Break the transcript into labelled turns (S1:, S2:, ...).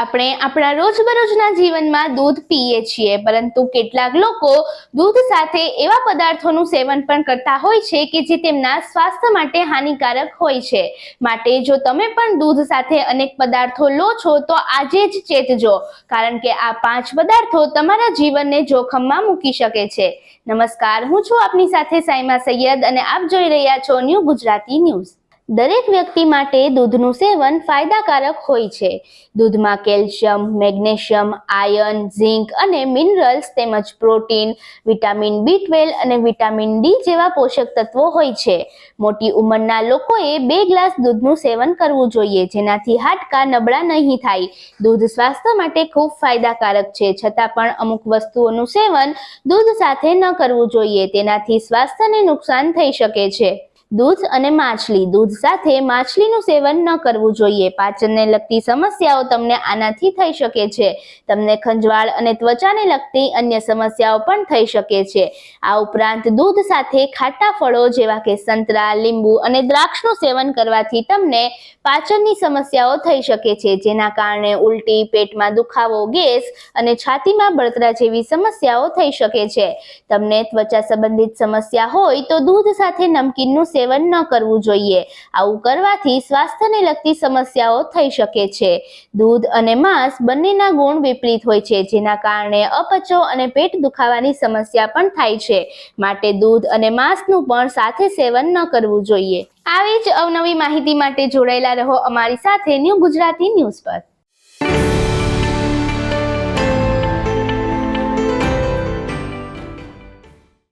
S1: આપણે આપણા રોજબરોજના જીવનમાં દૂધ પીએ છીએ, પરંતુ કેટલાક લોકો દૂધ સાથે એવા પદાર્થોનું સેવન પણ કરતા હોય છે કે જે તેમના સ્વાસ્થ્ય માટે હાનિકારક હોય છે. માટે જો તમે પણ દૂધ સાથે અનેક પદાર્થો લો છો, તો આજે જ ચેતજો, કારણ કે આ પાંચ પદાર્થો તમારા જીવનને જોખમમાં મૂકી શકે છે. નમસ્કાર, હું છું આપની સાથે સાઈમા સૈયદ અને આપ જોઈ રહ્યા છો ન્યૂ ગુજરાતી ન્યૂઝ. દરેક વ્યક્તિ માટે દૂધનું સેવન ફાયદાકારક હોય છે. દૂધમાં કેલ્શિયમ, મેગ્નેશિયમ આયર્ન ઝિંક અને મિનરલ્સ તેમજ પ્રોટીન, વિટામિન બી ટ્વેલ્વ અને વિટામિન ડી જેવા પોષક તત્વો હોય છે. મોટી ઉંમરના લોકોએ બે ગ્લાસ દૂધનું સેવન કરવું જોઈએ, જેનાથી હાડકા નબળા નહીં થાય. દૂધ સ્વાસ્થ્ય માટે ખૂબ ફાયદાકારક છે, છતાં પણ અમુક વસ્તુઓનું સેવન દૂધ સાથે ન કરવું જોઈએ, તેનાથી સ્વાસ્થ્યને નુકસાન થઈ શકે છે. દૂધ અને માછલી. દૂધ સાથે માછલીનું સેવન ન કરવું જોઈએ. પાચનને લગતી સમસ્યાઓ તમને આનાથી થઈ શકે છે. તમને ખંજવાળ અને ત્વચાને લગતી અન્ય સમસ્યાઓ પણ થઈ શકે છે. આ ઉપરાંત દૂધ સાથે ખાટા ફળો જેવા કે સંતરા, લીંબુ અને દ્રાક્ષનું સેવન કરવાથી તમને પાચનની સમસ્યાઓ થઈ શકે છે. જેના કારણે ઉલટી, પેટમાં દુખાવો, ગેસ અને છાતીમાં બળતરા જેવી સમસ્યાઓ થઈ શકે છે. તમને ત્વચા સંબંધિત સમસ્યા હોય તો દૂધ સાથે નમકીનનું સેવન ન કરવું જોઈએ. આવું કરવાથી સ્વાસ્થ્યને લગતી સમસ્યાઓ થઈ શકે છે. દૂધ અને માંસ બંનેના ગુણ વિપરીત હોય છે, જેના કારણે અપચો અને પેટ દુખાવાની સમસ્યા પણ થાય છે. માટે દૂધ અને માંસનું પણ સાથે સેવન ન કરવું જોઈએ. આવી જ અવનવી માહિતી માટે જોડાયેલા રહો અમારી સાથે ન્યૂ ગુજરાતી ન્યૂઝ પર.